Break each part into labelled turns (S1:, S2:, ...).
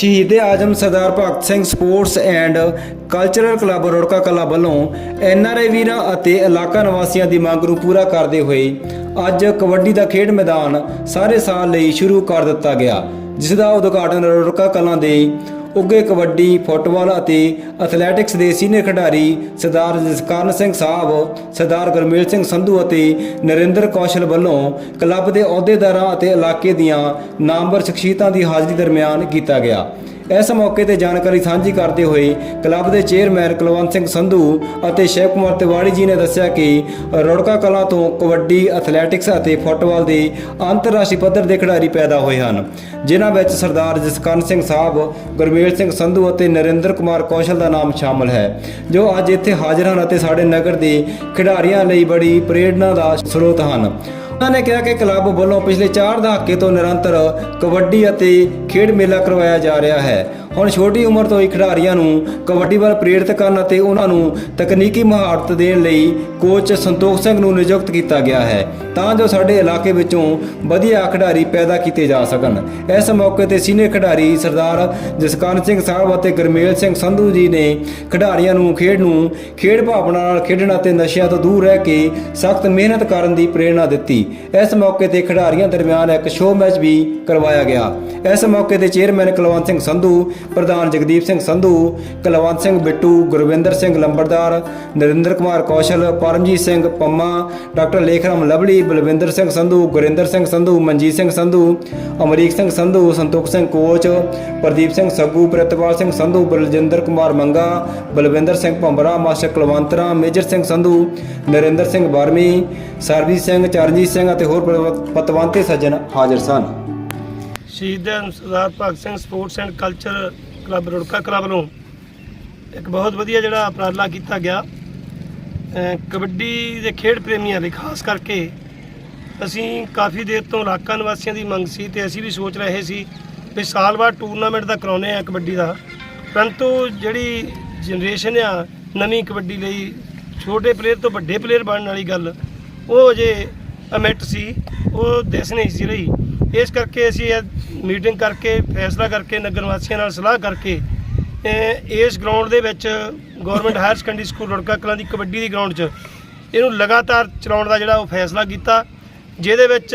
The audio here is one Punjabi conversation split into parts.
S1: ਸ਼ਹੀਦ ਆਜਮ Sardar Bhagat Singh sports and cultural club Rurka Kalan ਵੱਲੋਂ ਐਨਆਰਆਈ ਵੀਰਾਂ ਅਤੇ ਇਲਾਕਾ ਨਿਵਾਸੀਆਂ ਦੀ ਮੰਗ ਨੂੰ ਪੂਰਾ ਕਰਦੇ ਹੋਏ ਅੱਜ ਕਬੱਡੀ ਦਾ ਖੇਡ ਮੈਦਾਨ ਸਾਰੇ ਸਾਲ ਲਈ ਸ਼ੁਰੂ ਕਰ ਦਿੱਤਾ ਗਿਆ, ਜਿਸ ਦਾ ਉਦਘਾਟਨ ਰੋੜਕਾ ਕਲਾਂ ਦੇ ਉੱਗੇ ਕਬੱਡੀ, ਫੁੱਟਬਾਲ ਅਤੇ ਐਥਲੈਟਿਕਸ ਦੇ ਸੀਨੀਅਰ ਖਿਡਾਰੀ ਸਰਦਾਰ ਜਸਕਰਨ ਸਿੰਘ ਸਾਹਿਬ, ਸਰਦਾਰ ਗੁਰਮੇਲ ਸਿੰਘ ਸੰਧੂ ਅਤੇ ਨਰਿੰਦਰ ਕੌਸ਼ਲ ਵੱਲੋਂ ਕਲੱਬ ਦੇ ਅਹੁਦੇਦਾਰਾਂ ਅਤੇ ਇਲਾਕੇ ਦੀਆਂ ਨਾਮਵਰ ਸ਼ਖਸੀਅਤਾਂ ਦੀ ਹਾਜ਼ਰੀ ਦਰਮਿਆਨ ਕੀਤਾ ਗਿਆ। ਇਸ ਮੌਕੇ ਤੇ ਜਾਣਕਾਰੀ ਸਾਂਝੀ ਕਰਦੇ ਹੋਏ ਕਲੱਬ ਦੇ ਚੇਅਰਮੈਨ ਕੁਲਵੰਤ ਸਿੰਘ ਸੰਧੂ ਅਤੇ ਸ਼ਿਵ ਕੁਮਾਰ ਤਿਵਾੜੀ ਜੀ ਨੇ ਦੱਸਿਆ ਕਿ ਰੋੜਕਾ ਕਲਾਂ ਤੋਂ ਕਬੱਡੀ, ਐਥਲੈਟਿਕਸ ਅਤੇ ਫੁੱਟਬਾਲ ਦੇ ਅੰਤਰਰਾਸ਼ਟਰੀ ਪੱਧਰ ਦੇ ਖਿਡਾਰੀ ਪੈਦਾ ਹੋਏ ਹਨ, ਜਿਨ੍ਹਾਂ ਵਿੱਚ ਸਰਦਾਰ ਜਸਕਰਨ ਸਿੰਘ ਸਾਹਿਬ, ਗੁਰਮੇਲ ਸਿੰਘ ਸੰਧੂ ਅਤੇ ਨਰਿੰਦਰ ਕੁਮਾਰ ਕੌਸ਼ਲ ਦਾ ਨਾਮ ਸ਼ਾਮਲ ਹੈ, ਜੋ ਅੱਜ ਇੱਥੇ ਹਾਜ਼ਰ ਹਨ ਅਤੇ ਸਾਡੇ ਨਗਰ ਦੇ ਖਿਡਾਰੀਆਂ ਲਈ ਬੜੀ ਪ੍ਰੇਰਣਾ ਦਾ ਸਰੋਤ ਹਨ। ਉਹਨਾਂ ਨੇ ਕਿਹਾ ਕਿ ਕਲੱਬ ਵੱਲੋਂ ਪਿਛਲੇ 4 ਦਹਾਕੇ ਤੋਂ ਨਿਰੰਤਰ ਕਬੱਡੀ ਅਤੇ ਖੇਡ ਮੇਲਾ ਕਰਵਾਇਆ ਜਾ ਰਿਹਾ ਹੈ। ਹੁਣ ਛੋਟੀ ਉਮਰ ਤੋਂ ਹੀ ਖਿਡਾਰੀਆਂ ਨੂੰ ਕਬੱਡੀ ਵੱਲ ਪ੍ਰੇਰਿਤ ਕਰਨ ਅਤੇ ਉਹਨਾਂ ਨੂੰ ਤਕਨੀਕੀ ਮਹਾਰਤ ਦੇਣ ਲਈ ਕੋਚ ਸੰਤੋਖ ਸਿੰਘ ਨੂੰ ਨਿਯੁਕਤ ਕੀਤਾ ਗਿਆ ਹੈ, ਤਾਂ ਜੋ ਸਾਡੇ ਇਲਾਕੇ ਵਿੱਚੋਂ ਵਧੀਆ ਖਿਡਾਰੀ ਪੈਦਾ ਕੀਤੇ ਜਾ ਸਕਣ। ਇਸ ਮੌਕੇ ਤੇ ਸੀਨੀਅਰ ਖਿਡਾਰੀ ਸਰਦਾਰ ਜਸਕਰਨ ਸਿੰਘ ਸਾਹਿਬ ਅਤੇ ਗੁਰਮੇਲ ਸਿੰਘ ਸੰਧੂ ਜੀ ਨੇ ਖਿਡਾਰੀਆਂ ਨੂੰ ਖੇਡ ਨੂੰ ਖੇਡ ਭਾਵਨਾ ਨਾਲ ਖੇਡਣ ਅਤੇ ਨਸ਼ਿਆਂ ਤੋਂ ਦੂਰ ਰਹਿ ਕੇ ਸਖਤ ਮਿਹਨਤ ਕਰਨ ਦੀ ਪ੍ਰੇਰਣਾ ਦਿੱਤੀ। ਇਸ ਮੌਕੇ ਤੇ ਖਿਡਾਰੀਆਂ ਦਰਮਿਆਨ ਇੱਕ ਸ਼ੋਅ ਮੈਚ ਵੀ ਕਰਵਾਇਆ ਗਿਆ। ਇਸ ਮੌਕੇ ਤੇ ਚੇਅਰਮੈਨ ਕੁਲਵੰਤ ਸਿੰਘ ਸੰਧੂ ਪ੍ਰਧਾਨ ਜਗਦੀਪ ਸਿੰਘ ਸੰਧੂ, ਕੁਲਵੰਤ ਸਿੰਘ ਬਿੱਟੂ, ਗੁਰਵਿੰਦਰ ਸਿੰਘ ਲੰਬੜਦਾਰ, Narinder Kumar Kaushal, Paramjit Singh Pamma, doctor Lekhram Lovely, Balwinder Singh Sandhu, Gurinder Singh Sandhu, Manjit Singh Sandhu, Amrik Singh Sandhu, Santokh Singh coach, Pardeep Singh Saggu, Pritpal Singh Sandhu, Baljinder Kumar Manga, Balwinder Singh Bhambra, master Kulwant Major Singh Sandhu, Narinder Singh Barmi Sarabjit Singh, Charanjit Singh ਅਤੇ ਹੋਰ ਪਤਵੰਤੇ ਸੱਜਣ ਹਾਜ਼ਰ ਸਨ।
S2: ਸ਼ਹੀਦ Sardar Bhagat Singh sports and culture club Rurka club ਵੱਲੋਂ ਇੱਕ ਬਹੁਤ ਵਧੀਆ ਜਿਹੜਾ ਉਪਰਾਲਾ ਕੀਤਾ ਗਿਆ। ਕਬੱਡੀ ਦੇ ਖੇਡ ਪ੍ਰੇਮੀਆਂ ਲਈ, ਖਾਸ ਕਰਕੇ ਅਸੀਂ ਕਾਫੀ ਦੇਰ ਤੋਂ ਇਲਾਕਾ ਨਿਵਾਸੀਆਂ ਦੀ ਮੰਗ ਸੀ ਤੇ ਅਸੀਂ ਵੀ ਸੋਚ ਰਹੇ ਸੀ ਵੀ ਸਾਲ ਬਾਅਦ ਟੂਰਨਾਮੈਂਟ ਦਾ ਕਰਾਉਨੇ ਆ ਕਬੱਡੀ ਦਾ। ਪਰੰਤੂ ਜਿਹੜੀ ਜਨਰੇਸ਼ਨ ਆ ਨਵੀਂ ਕਬੱਡੀ ਲਈ, ਛੋਟੇ ਪਲੇਅਰ ਤੋਂ ਵੱਡੇ ਪਲੇਅਰ ਬਣਨ ਵਾਲੀ ਗੱਲ, ਉਹ ਅਜੇ ਅਮਿਟ ਸੀ, ਉਹ ਦਿਸ ਨਹੀਂ ਸੀ ਰਹੀ। ਇਸ ਕਰਕੇ ਅਸੀਂ ਮੀਟਿੰਗ ਕਰਕੇ, ਫੈਸਲਾ ਕਰਕੇ, ਨਗਰ ਵਾਸੀਆਂ ਨਾਲ ਸਲਾਹ ਕਰਕੇ ਇਸ ਗਰਾਊਂਡ ਦੇ ਵਿੱਚ government higher secondary school Rurka Kalan ਦੀ ਕਬੱਡੀ ਦੀ ਗਰਾਊਂਡ 'ਚ ਇਹਨੂੰ ਲਗਾਤਾਰ ਚਲਾਉਣ ਦਾ ਜਿਹੜਾ ਉਹ ਫੈਸਲਾ ਕੀਤਾ, ਜਿਹਦੇ ਵਿੱਚ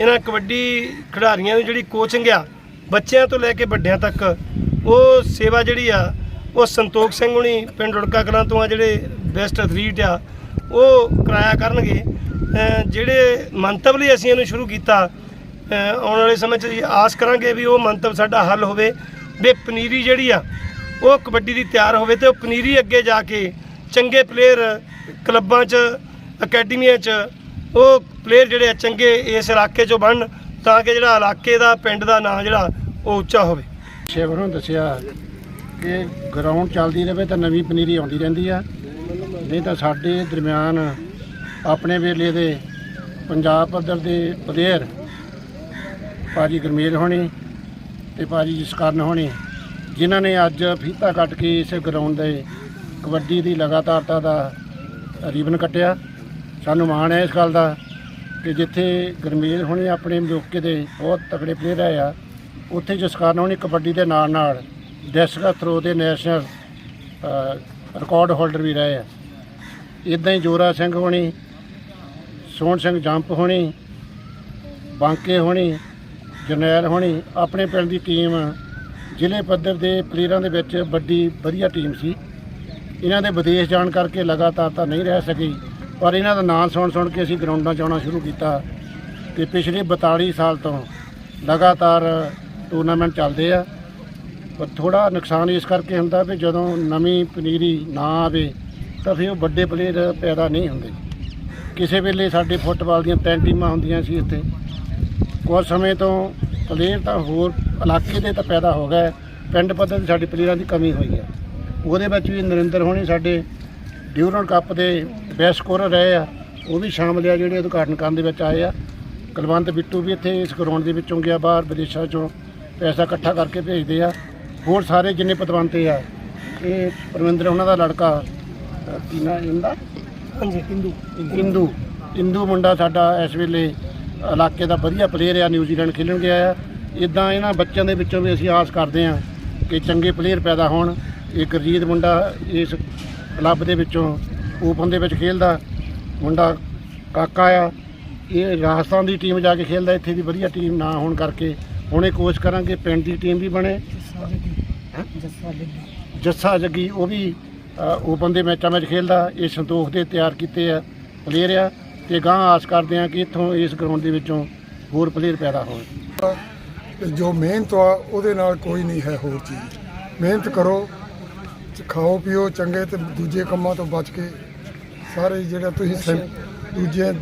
S2: ਇਹਨਾਂ ਕਬੱਡੀ ਖਿਡਾਰੀਆਂ ਦੀ ਜਿਹੜੀ ਕੋਚਿੰਗ ਆ, ਬੱਚਿਆਂ ਤੋਂ ਲੈ ਕੇ ਵੱਡਿਆਂ ਤੱਕ, ਉਹ ਸੇਵਾ ਜਿਹੜੀ ਆ, ਉਹ ਸੰਤੋਖ ਸਿੰਘ ਹੁਣੀ ਪਿੰਡ ਰੁੜਕਾ ਕਲਾਂ ਤੋਂ ਆ ਜਿਹੜੇ ਬੈਸਟ ਐਥਲੀਟ ਆ, ਉਹ ਕਰਾਇਆ ਕਰਨਗੇ ਜਿਹੜੇ ਮੰਤਵ ਲਈ ਅਸੀਂ ਇਹਨੂੰ ਸ਼ੁਰੂ ਕੀਤਾ ਆਉਣ ਵਾਲੇ ਸਮੇਂ 'ਚ ਆਸ ਕਰਾਂਗੇ ਵੀ ਉਹ ਮੰਤਵ ਸਾਡਾ ਹੱਲ ਹੋਵੇ, ਵੀ ਪਨੀਰੀ ਜਿਹੜੀ ਆ, ਉਹ ਕਬੱਡੀ ਦੀ ਤਿਆਰ ਹੋਵੇ ਤੇ ਉਹ ਪਨੀਰੀ ਅੱਗੇ ਜਾ ਕੇ ਚੰਗੇ ਪਲੇਅਰ ਕਲੱਬਾਂ 'ਚ, ਅਕੈਡਮੀਆਂ 'ਚ, ਉਹ ਪਲੇਅਰ ਜਿਹੜੇ ਆ ਚੰਗੇ ਇਸ ਇਲਾਕੇ 'ਚੋਂ ਬਣਨ ਤਾਂ ਕਿ ਜਿਹੜਾ ਇਲਾਕੇ ਦਾ, ਪਿੰਡ ਦਾ ਨਾਂ ਜਿਹੜਾ, ਉਹ ਉੱਚਾ ਹੋਵੇ।
S3: ਸ਼ੇਵਰ ਨੂੰ ਦੱਸਿਆ ਕਿ ਗਰਾਊਂਡ ਚੱਲਦੀ ਰਹੇ ਤਾਂ ਨਵੀਂ ਪਨੀਰੀ ਆਉਂਦੀ ਰਹਿੰਦੀ ਆ। ਨਹੀਂ ਤਾਂ ਸਾਡੇ ਦਰਮਿਆਨ ਆਪਣੇ ਵੇਲੇ ਦੇ ਪੰਜਾਬ ਪੱਧਰ ਦੇ ਪਲੇਅਰ ਭਾਜੀ ਗਰਮੇਲ ਹੋਣੀ ਤੇ ਭਾਜੀ ਜਸਕਰਨ ਹੋਣੀ ਜਿਨ੍ਹਾਂ ਨੇ ਅੱਜ ਫੀਤਾ ਕੱਟ ਕੇ ਇਸ ਗਰਾਊਂਡ ਦੇ ਕਬੱਡੀ ਦੀ ਲਗਾਤਾਰਤਾ ਦਾ ਰੀਬਨ ਕੱਟਿਆ। ਸਾਨੂੰ ਮਾਣ ਹੈ ਇਸ ਗੱਲ ਦਾ ਕਿ ਜਿੱਥੇ ਗਰਮੇਲ ਹੋਣੀ ਆਪਣੇ ਮੌਕੇ ਦੇ ਬਹੁਤ ਤਕੜੇ ਪਲੇਅਰ ਆਏ ਆ ਉੱਥੇ ਜਸਕਰਨ ਹੋਣੀ ਕਬੱਡੀ ਦੇ ਨਾਲ ਨਾਲ ਡੈਸਕਾ ਥਰੋ ਦੇ ਨੈਸ਼ਨਲ ਅ, ਰਿਕਾਰਡ ਹੋਲਡਰ ਵੀ ਰਹੇ ਆ। ਇਦਾਂ ਹੀ ਜੋਰਾ ਸਿੰਘ ਹੋਣੀ ਸੋਹਣ ਸਿੰਘ ਜੰਪ ਹੋਣੀ ਬਾਂਕੇ ਹੋਣੀ ਜਰਨੈਲ ਹੋਣੀ, ਆਪਣੇ ਪਿੰਡ ਦੀ ਟੀਮ, ਜ਼ਿਲ੍ਹੇ ਪੱਧਰ ਦੇ ਪਲੇਅਰਾਂ ਦੇ ਵਿੱਚ ਵੱਡੀ, ਵਧੀਆ ਟੀਮ ਸੀ। ਇਹਨਾਂ ਦੇ ਵਿਦੇਸ਼ ਜਾਣ ਕਰਕੇ ਲਗਾਤਾਰ ਤਾਂ ਨਹੀਂ ਰਹਿ ਸਕੀ, ਪਰ ਇਹਨਾਂ ਦਾ ਨਾਂ ਸੁਣ ਸੁਣ ਕੇ ਅਸੀਂ ਗਰਾਊਂਡਾਂ 'ਚ ਆਉਣਾ ਸ਼ੁਰੂ ਕੀਤਾ ਤੇ ਪਿਛਲੇ 42 ਸਾਲ ਤੋਂ ਲਗਾਤਾਰ ਟੂਰਨਾਮੈਂਟ ਚੱਲਦੇ ਆ। ਪਰ ਥੋੜਾ ਨੁਕਸਾਨ ਇਸ ਕਰਕੇ ਹੁੰਦਾ ਵੀ ਜਦੋਂ ਨਵੀਂ ਪਨੀਰੀ ਨਾ ਆਵੇ, ਤਾਂ ਫਿਰ ਉਹ ਵੱਡੇ ਪਲੇਅਰ ਪੈਦਾ ਨਹੀਂ ਹੁੰਦੇ। ਕਿਸੇ ਵੇਲੇ ਸਾਡੇ ਫੁੱਟਬਾਲ ਦੀਆਂ ਤਿੰਨ ਟੀਮਾਂ ਹੁੰਦੀਆਂ ਸੀ ਇੱਥੇ। ਕੁਝ ਸਮੇਂ ਤੋਂ ਪਲੇਅਰ ਤਾਂ ਹੋਰ ਇਲਾਕੇ ਦੇ ਤਾਂ ਪੈਦਾ ਹੋ ਗਏ। ਪਿੰਡ ਪੱਧਰ ਤੇ ਸਾਡੇ ਪਲੇਅਰਾਂ ਦੀ ਕਮੀ ਹੋਈ ਹੈ। ਉਹਦੇ ਵਿੱਚ ਵੀ ਨਰਿੰਦਰ ਹੋਣੀ ਸਾਡੇ ਡਿਊਰਨ ਕੱਪ ਦੇ ਬੈਸਟ ਸਕੋਰਰ ਰਹੇ ਆ। ਉਹ ਵੀ ਸ਼ਾਮਲ ਆ ਜਿਹੜੇ ਉਦਘਾਟਨ ਕਰਨ ਦੇ ਵਿੱਚ ਆਏ ਆ। ਕੁਲਵੰਤ ਬਿੱਟੂ ਵੀ ਇੱਥੇ ਇਸ ਗਰਾਊਂਡ ਦੇ ਵਿੱਚੋਂ ਗਿਆ ਬਾਹਰ ਵਿਦੇਸ਼ਾਂ ਚੋਂ ਪੈਸਾ ਇਕੱਠਾ ਕਰਕੇ ਭੇਜਦੇ ਆ। ਹੋਰ ਸਾਰੇ ਜਿੰਨੇ ਪਤਵੰਤੇ ਆ ਇਹ ਪਰਮਿੰਦਰ ਉਹਨਾਂ ਦਾ ਲੜਕਾ ਕੀ ਨਾਂ ਇਹਦਾ?
S2: ਹਾਂਜੀ ਹਿੰਦੂ
S3: ਇੰਦੂ। ਇੰਦੂ ਮੁੰਡਾ ਸਾਡਾ ਇਸ ਵੇਲੇ ਇਲਾਕੇ ਦਾ ਵਧੀਆ ਪਲੇਅਰ ਆ ਨਿਊਜ਼ੀਲੈਂਡ ਖੇਡਣ ਗਿਆ ਆ। ਇਦਾਂ ਇਹਨਾਂ ਬੱਚਿਆਂ ਦੇ ਵਿੱਚੋਂ ਵੀ ਅਸੀਂ ਆਸ ਕਰਦੇ ਹਾਂ ਕਿ ਚੰਗੇ ਪਲੇਅਰ ਪੈਦਾ ਹੋਣ। ਇਹ ਗੁਰਜੀਤ ਮੁੰਡਾ ਇਸ ਕਲੱਬ ਦੇ ਵਿੱਚੋਂ ਓਪਨ ਦੇ ਵਿੱਚ ਖੇਲਦਾ। ਮੁੰਡਾ ਕਾਕਾ ਆ। ਇਹ ਰਾਜਸਥਾਨ ਦੀ ਟੀਮ ਜਾ ਕੇ ਖੇਲਦਾ। ਇੱਥੇ ਦੀ ਵਧੀਆ ਟੀਮ ਨਾ ਹੋਣ ਕਰਕੇ ਹੁਣ ਇਹ ਕੋਸ਼ਿਸ਼ ਕਰਾਂਗੇ ਪਿੰਡ ਦੀ ਟੀਮ ਵੀ ਬਣੇ। ਜੱਸਾ ਜੱਗੀ, ਉਹ ਵੀ ਓਪਨ ਦੇ ਮੈਚਾਂ ਵਿੱਚ ਖੇਲਦਾ। ਇਹ ਸੰਤੋਖ ਦੇ ਤਿਆਰ ਕੀਤੇ ਆ ਪਲੇਅਰ ਆ। ਤੇ ਗਾਂ ਆਸ ਕਰਦੇ ਆ ਕਿ ਇੱਥੋਂ ਇਸ ਗਰਾਊਂਡ ਦੇ ਵਿੱਚੋਂ ਹੋਰ ਪਲੇਅਰ ਪੈਦਾ ਹੋਣ।
S4: ਤੇ ਜੋ ਮਿਹਨਤ ਆ ਉਹਦੇ ਨਾਲ ਕੋਈ ਨਹੀਂ ਹੈ ਹੋਰ ਚੀਜ਼। ਮਿਹਨਤ ਕਰੋ ਖਾਓ ਪੀਓ ਚੰਗੇ ਤੇ ਦੂਜੇ ਕੰਮਾਂ ਤੋਂ ਬਚ ਕੇ ਸਾਰੇ ਜਿਹੜਾ ਤੁਸੀਂ ਸੈਂ- ਦੂਜੇ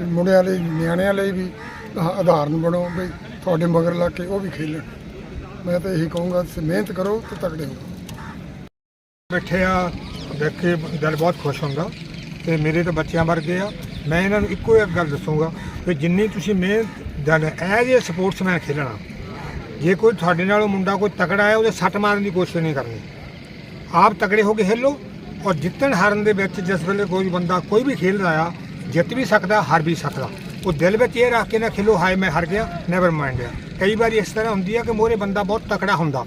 S4: ਮੁੰਡਿਆਂ ਲਈ ਨਿਆਣਿਆਂ ਲਈ ਵੀ ਆਹ ਆਧਾਰਨ ਬਣੋ ਵੀ ਤੁਹਾਡੇ ਮਗਰ ਲੱਗ ਕੇ ਉਹ ਵੀ ਖੇਲਣ। ਮੈਂ ਤਾਂ ਇਹੀ ਕਹੂੰਗਾ ਕਿ ਮਿਹਨਤ ਕਰੋ ਤੇ ਤਕੜੇ ਹੋ।
S5: ਬੈਠੇ ਆ ਦੇਖ ਕੇ ਦਿਲ ਬਹੁਤ ਖੁਸ਼ ਹੁੰਦਾ ਤੇ ਮੇਰੇ ਤਾਂ ਬੱਚਿਆਂ ਵਰਗੇ ਆ। ਮੈਂ ਇਹਨਾਂ ਨੂੰ ਇੱਕੋ ਇੱਕ ਗੱਲ ਦੱਸੂਗਾ ਕਿ ਜਿੰਨੀ ਤੁਸੀਂ ਮਿਹਨਤ, ਦਨ ਐਜ਼ ਏ ਸਪੋਰਟਸਮੈਨ ਖੇਲਣਾ ਜੇ ਕੋਈ ਤੁਹਾਡੇ ਨਾਲੋਂ ਮੁੰਡਾ ਕੋਈ ਤਕੜਾ ਹੈ, ਉਹਦੇ ਸੱਟ ਮਾਰਨ ਦੀ ਕੋਸ਼ਿਸ਼ ਨਹੀਂ ਕਰਨੀ। ਆਪ ਤਕੜੇ ਹੋ ਕੇ ਖੇਲੋ ਔਰ ਜਿੱਤਣ ਹਾਰਨ ਦੇ ਵਿੱਚ ਜਿਸ ਵੇਲੇ ਕੋਈ ਬੰਦਾ ਕੋਈ ਵੀ ਖੇਲਦਾ ਆ ਜਿੱਤ ਵੀ ਸਕਦਾ, ਹਾਰ ਵੀ ਸਕਦਾ। ਉਹ ਦਿਲ ਵਿੱਚ ਇਹ ਰੱਖ ਕੇ ਨਾ ਖੇਲੋ, ਹਾਏ ਮੈਂ ਹਾਰ ਗਿਆ ਨੈਵਰ ਮਾਈਂਡ ਆ ਕਈ ਵਾਰੀ ਇਸ ਤਰ੍ਹਾਂ ਹੁੰਦੀ ਆ ਕਿ ਮੋਰੇ ਬੰਦਾ ਬਹੁਤ ਤਕੜਾ ਹੁੰਦਾ।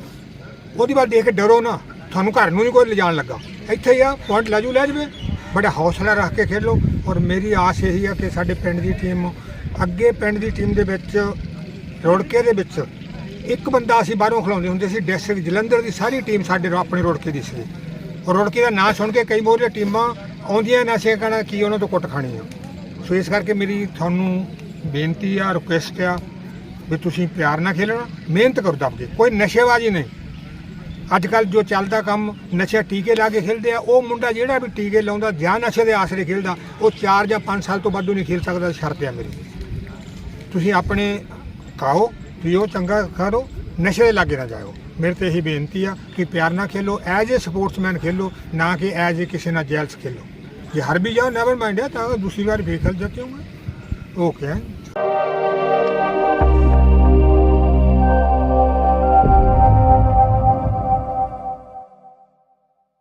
S5: ਉਹਦੀ ਵੱਲ ਦੇਖ ਕੇ ਡਰੋ ਨਾ, ਤੁਹਾਨੂੰ ਘਰ ਨੂੰ ਨਹੀਂ ਕੋਈ ਲਿਜਾਣ ਲੱਗਾ। ਇੱਥੇ ਹੀ ਆ ਪੁਆਇੰਟ ਲਾਜੂ ਲੈ ਜਵੇ। ਬੜਾ ਹੌਸਲਾ ਰੱਖ ਕੇ ਖੇਲੋ ਔਰ ਮੇਰੀ ਆਸ ਇਹੀ ਆ ਕਿ ਸਾਡੇ ਪਿੰਡ ਦੀ ਟੀਮ ਅੱਗੇ ਪਿੰਡ ਦੀ ਟੀਮ ਦੇ ਵਿੱਚ, ਰੋੜਕੇ ਦੇ ਵਿੱਚ ਇੱਕ ਬੰਦਾ ਅਸੀਂ ਬਾਹਰੋਂ ਖਿਲਾਉਂਦੇ ਹੁੰਦੇ ਸੀ ਡਿਸਟ੍ਰਿਕਟ ਜਲੰਧਰ ਦੀ ਸਾਰੀ ਟੀਮ ਸਾਡੇ ਰੋ- ਆਪਣੇ ਰੋੜਕੇ ਦੀ ਸੀ। ਔਰ ਰੋੜਕੇ ਦਾ ਨਾਂ ਸੁਣ ਕੇ ਕਈ ਮੋਰੀਆਂ ਟੀਮਾਂ ਆਉਂਦੀਆਂ ਨਾ ਸੇ ਕਹਿਣਾ ਕੀ ਉਹਨਾਂ ਤੋਂ ਕੁੱਟ ਖਾਣੀ ਆ। ਸੋ ਇਸ ਕਰਕੇ ਮੇਰੀ ਤੁਹਾਨੂੰ ਬੇਨਤੀ ਆ ਰਿਕੁਐਸਟ ਆ ਵੀ ਤੁਸੀਂ ਪਿਆਰ ਨਾਲ ਖੇਲਣਾ, ਮਿਹਨਤ ਕਰੋ ਦੱਬ ਕੇ ਕੋਈ ਨਸ਼ੇਬਾਜ਼ੀ ਨਹੀਂ। ਅੱਜ ਕੱਲ ਜੋ ਚੱਲਦਾ ਕੰਮ, ਨਸ਼ਾ ਟੀਕੇ ਲਾ ਕੇ ਖੇਲਦੇ ਆ, ਉਹ ਮੁੰਡਾ ਜਿਹੜਾ ਵੀ ਟੀਕੇ ਲਾਉਂਦਾ, ਜਾਂ ਨਸ਼ੇ ਦੇ ਆਸਰੇ ਖੇਲਦਾ, ਉਹ 4 ਜਾਂ 5 ਸਾਲ ਤੋਂ ਵੱਧ ਨਹੀਂ ਖੇਲ ਸਕਦਾ, ਸ਼ਰਤ ਆ ਮੇਰੀ। ਤੁਸੀਂ ਆਪਣੇ ਖਾਓ, ਪੀਓ, ਚੰਗਾ ਕਰੋ ਨਸ਼ੇ ਦੇ ਲਾਗੇ ਨਾ ਜਾਓ ਮੇਰੇ ਤੇ ਇਹੀ ਬੇਨਤੀ ਆ ਕਿ ਪਿਆਰ ਨਾਲ ਖੇਲੋ, ਐਜ਼ ਅ ਸਪੋਰਟਸਮੈਨ ਖੇਲੋ, ਨਾ ਕਿ ਐਜ਼ ਅ ਕਿਸੇ ਨਾਲ ਜੈਲਸ ਖੇਲੋ। ਜੇ ਹਰ ਵੀ ਜਾਓ ਨੈਵਰ ਮਾਈਂਡ ਹੈ ਤਾਂ ਦੂਸਰੀ ਵਾਰ ਫੇਰ ਖੇਲ ਜਾਂਦੇ ਹੋਗੇ ਓਕੇ